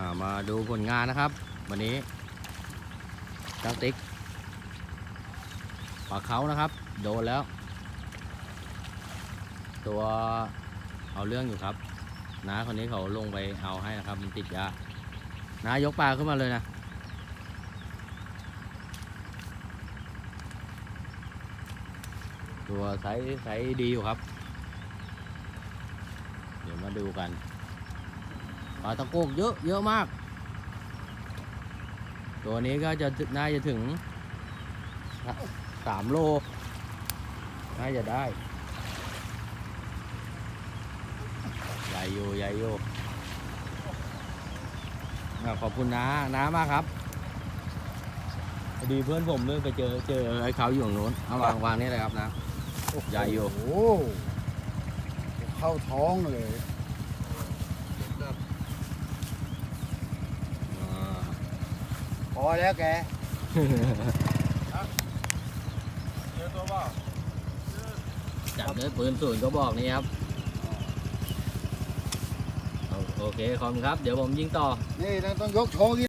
ามาดูผลงานนะครับ วันนี้จังติ๊กปลาเขานะครับ โดนแล้ว ตัวเอาเรื่องอยู่ครับน้าคนนี้เขาลงไปเอาให้นะครับ มันติดยาน้ายกปลาขึ้นมาเลยนะตัวไซส์ไซส์ดีอยู่ครับ เดี๋ยวมาดูกัน ลาตะโกกเยอะเยอะมาก ตัวนี้ก็จะน่าจะถึงสามโลน่าจะได้ใหญ่อยู่ใหญ่อยู่อะขอบคุณน้าน้ามากครับพอดีเพื่อนผมเนื่อไปเจอเจอไอ้เขาอยู่ตรงโน้นเอาวางวางนี่เลยครับนะใหญ่อยู่โอ้โหเข้าท้องเลย อ่า พอแล้วแกเจอตัวเปล่าจับด้วยปืนศูนย์ก็บอกนี่ครับโอโอเคขอบคุณครับ เดี๋ยวผมยิงต่อ นี่ต้องยกโชว์กิน